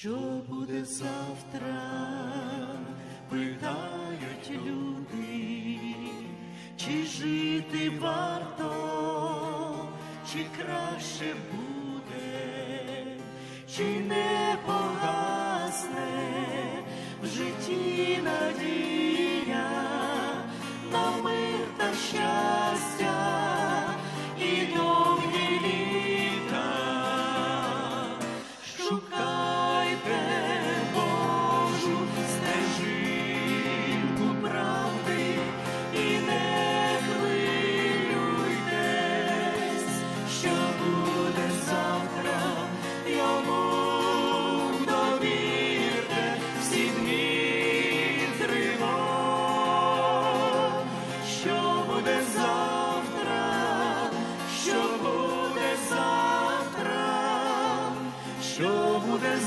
Що буде завтра? Питають люди, чи жити варто, чи краще буде, чи не погасне в житті надія що буде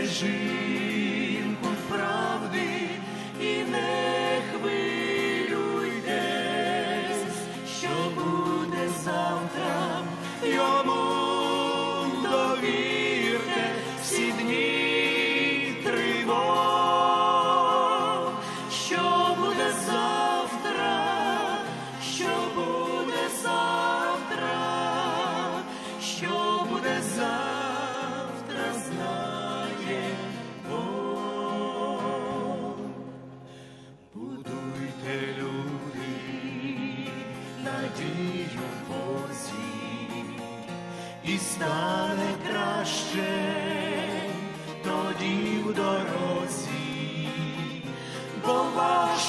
Jésus.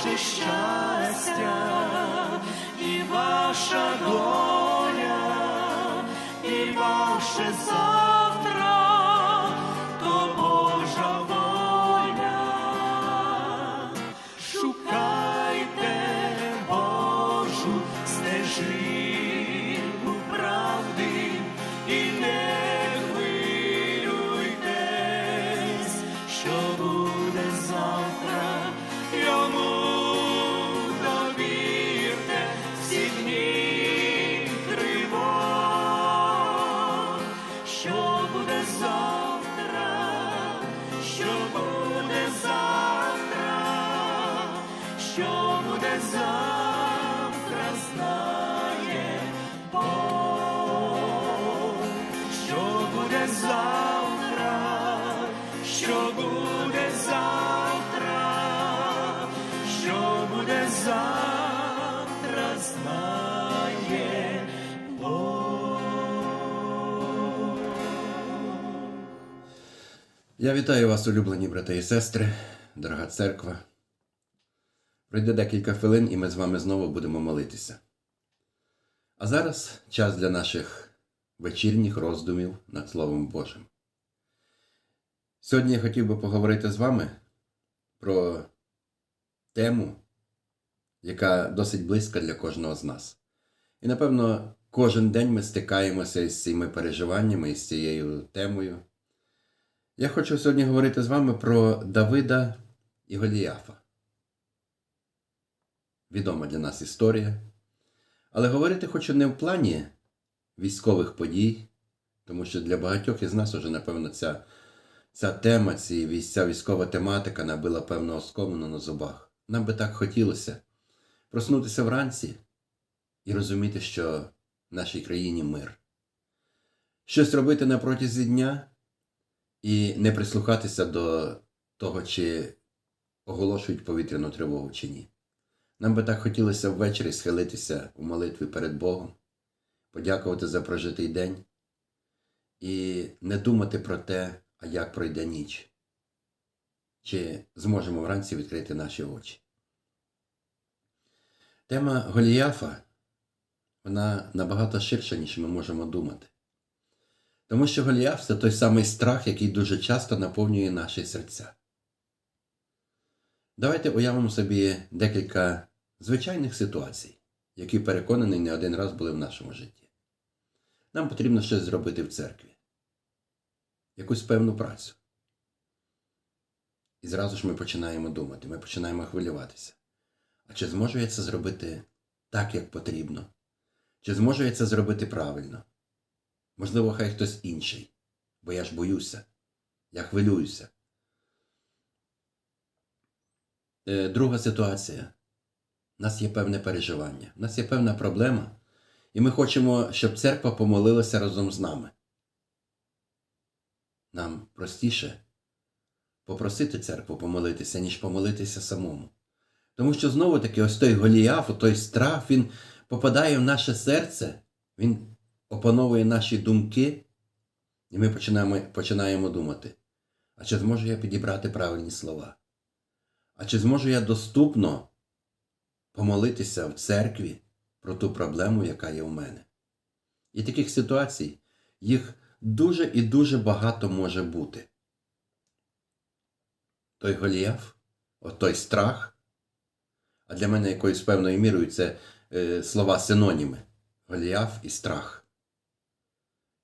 Ваше щастя і ваша доля, і ваше завтра, що буде завтра, знає Бог, що буде завтра, що буде завтра, що буде завтра, знає Бог. Я вітаю вас, улюблені брати і сестри, дорога церква. Пройде декілька хвилин, і ми з вами знову будемо молитися. А зараз час для наших вечірніх роздумів над Словом Божим. Сьогодні я хотів би поговорити з вами про тему, яка досить близька для кожного з нас. І, напевно, кожен день ми стикаємося із цими переживаннями, із цією темою. Я хочу сьогодні говорити з вами про Давида і Голіафа. Відома для нас історія. Але говорити хочу не в плані військових подій, тому що для багатьох із нас уже, напевно, ця, ця тема, ці, ця військова тематика набила певного скомину на зубах. Нам би так хотілося проснутися вранці і розуміти, що в нашій країні мир. Щось робити на протязі дня і не прислухатися до того, чи оголошують повітряну тривогу чи ні. Нам би так хотілося ввечері схилитися у молитві перед Богом, подякувати за прожитий день і не думати про те, а як пройде ніч, чи зможемо вранці відкрити наші очі. Тема Голіафа, вона набагато ширша, ніж ми можемо думати. Тому що Голіаф це той самий страх, який дуже часто наповнює наші серця. Давайте уявимо собі декілька звичайних ситуацій, які переконаний не один раз були в нашому житті. Нам потрібно щось зробити в церкві, якусь певну працю. І зразу ж ми починаємо думати, ми починаємо хвилюватися. А чи зможу я це зробити так, як потрібно? Чи зможу я це зробити правильно? Можливо, хай хтось інший, бо я ж боюся, я хвилююся. Е, Друга ситуація. У нас є певне переживання, у нас є певна проблема, і ми хочемо, щоб церква помолилася разом з нами. Нам простіше попросити церкву помолитися, ніж помолитися самому. Тому що знову таки ось той Голіаф, той страх, він попадає в наше серце, він опановує наші думки, і ми починаємо, починаємо думати, а чи зможу я підібрати правильні слова? А чи зможу я доступно помолитися в церкві про ту проблему, яка є в мене? І таких ситуацій їх дуже і дуже багато може бути. Той Голіаф, от той страх, а для мене якоюсь певною мірою це е, слова синоніми Голіаф і страх.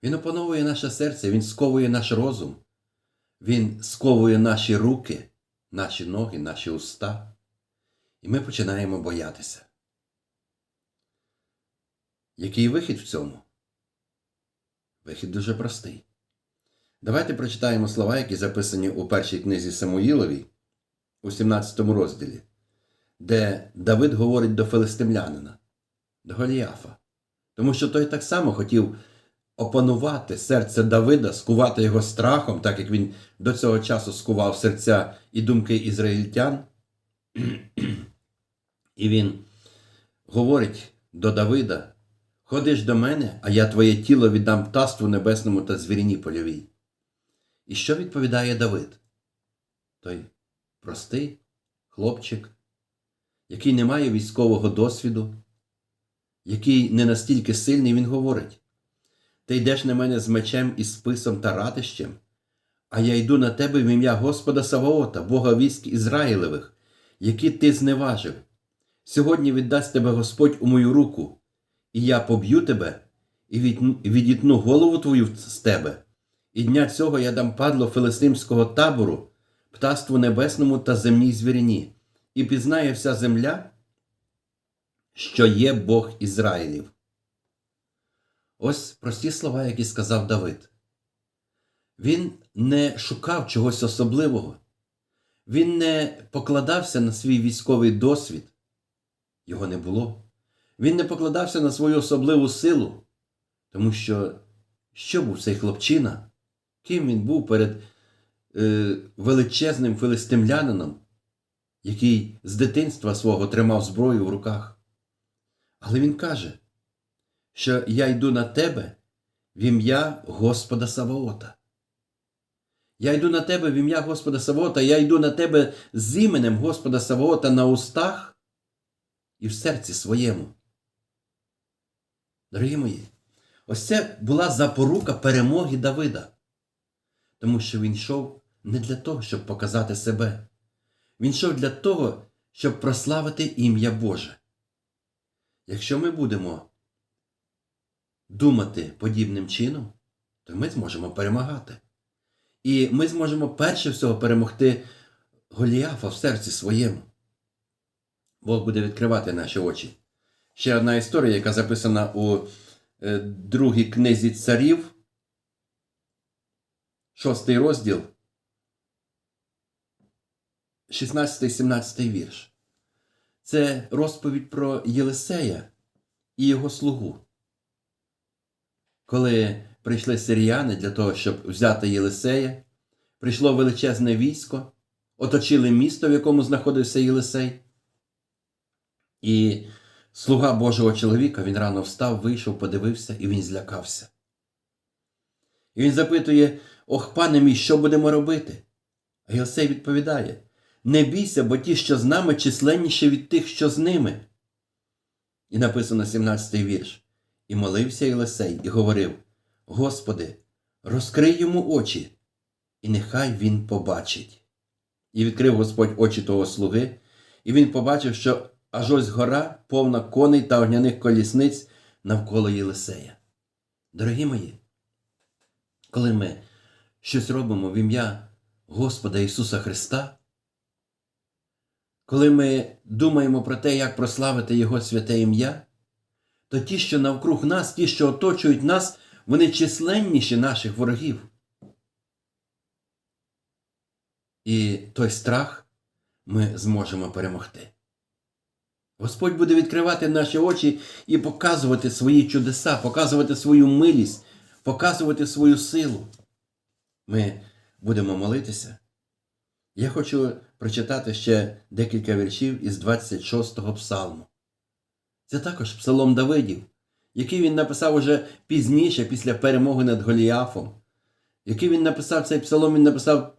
Він опановує наше серце, він сковує наш розум, він сковує наші руки, наші ноги, наші уста, і ми починаємо боятися. Який вихід в цьому? Вихід дуже простий. Давайте прочитаємо слова, які записані у першій книзі Самуїловій, у 17 розділі, де Давид говорить до филистимлянина, до Голіафа. Тому що той так само хотів опанувати серце Давида, скувати його страхом, так як він до цього часу скував серця і думки ізраїльтян. І він говорить до Давида: Ходиш до мене, а я твоє тіло віддам птаству небесному та звіріні польовій. І що відповідає Давид? Той простий хлопчик, який не має військового досвіду, який не настільки сильний, він говорить: Ти йдеш на мене з мечем і списом та ратищем, а я йду на тебе в ім'я Господа Саваота, Бога військ Ізраїлевих, які ти зневажив. Сьогодні віддасть тебе Господь у мою руку, і я поб'ю тебе і відітну голову твою з тебе. І дня цього я дам падло филистимського табору, птаству небесному та земній звірині, і пізнає вся земля, що є Бог Ізраїлів. Ось прості слова, які сказав Давид. Він не шукав чогось особливого, він не покладався на свій військовий досвід, його не було. Він не покладався на свою особливу силу, тому що що був цей хлопчина? Ким він був перед е, величезним филистимлянином, який з дитинства свого тримав зброю в руках. Але він каже, що я йду на тебе в ім'я Господа Саваота. Я йду на тебе в ім'я Господа Саваота, я йду на тебе з іменем Господа Саваота на устах і в серці своєму. Дорогі мої, ось це була запорука перемоги Давида тому що він йшов не для того, щоб показати себе. Він йшов для того, щоб прославити ім'я Боже. Якщо ми будемо думати подібним чином, то ми зможемо перемагати. І ми зможемо перше всього перемогти Голіафа в серці своєму. Бог буде відкривати наші очі. Ще одна історія, яка записана у е, другій книзі царів шостий розділ, 16-17 вірш. Це розповідь про Єлисея і його слугу. Коли прийшли сиріяни для того, щоб взяти Єлисея, прийшло величезне військо, оточили місто, в якому знаходився Єлисей. І слуга Божого чоловіка він рано встав, вийшов, подивився, і він злякався. І він запитує, Ох, пане мій, що будемо робити? А Єлисей відповідає: Не бійся, бо ті, що з нами, численніші від тих, що з ними. І написано 17-й вірш. І молився Єлисей і говорив: Господи, розкрий йому очі, і нехай він побачить. І відкрив Господь очі того слуги, і він побачив, що аж ось гора, повна коней та огняних колісниць навколо Єлисея. Дорогі мої, коли ми щось робимо в ім'я Господа Ісуса Христа, коли ми думаємо про те, як прославити Його святе ім'я, то ті, що навкруг нас, ті, що оточують нас, вони численніші наших ворогів. І той страх ми зможемо перемогти. Господь буде відкривати наші очі і показувати свої чудеса, показувати свою милість, показувати свою силу. Ми будемо молитися. Я хочу прочитати ще декілька віршів із 26-го псалму. Це також псалом Давидів, який він написав уже пізніше, після перемоги над Голіафом. Який він написав цей псалом, він написав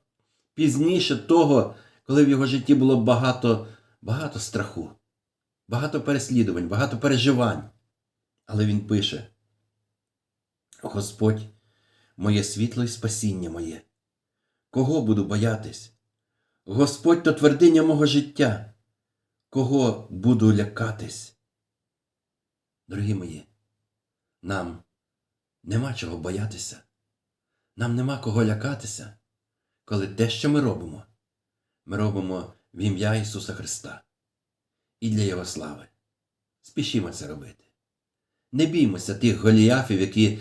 пізніше того, коли в його житті було багато, багато страху, багато переслідувань, багато переживань. Але він пише: Господь, моє світло і спасіння моє. Кого буду боятись? Господь то твердиня мого життя. Кого буду лякатись? Дорогі мої, нам нема чого боятися, нам нема кого лякатися, коли те, що ми робимо, ми робимо в ім'я Ісуса Христа і для Його слави. Спішімо це робити. Не біймося тих голіафів, які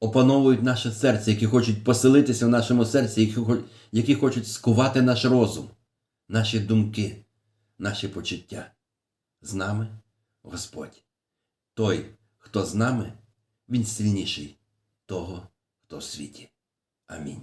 опановують наше серце, які хочуть поселитися в нашому серці, які, хочуть скувати наш розум, наші думки, наші почуття. З нами Господь. Той, хто з нами, він сильніший того, хто в світі. Амінь.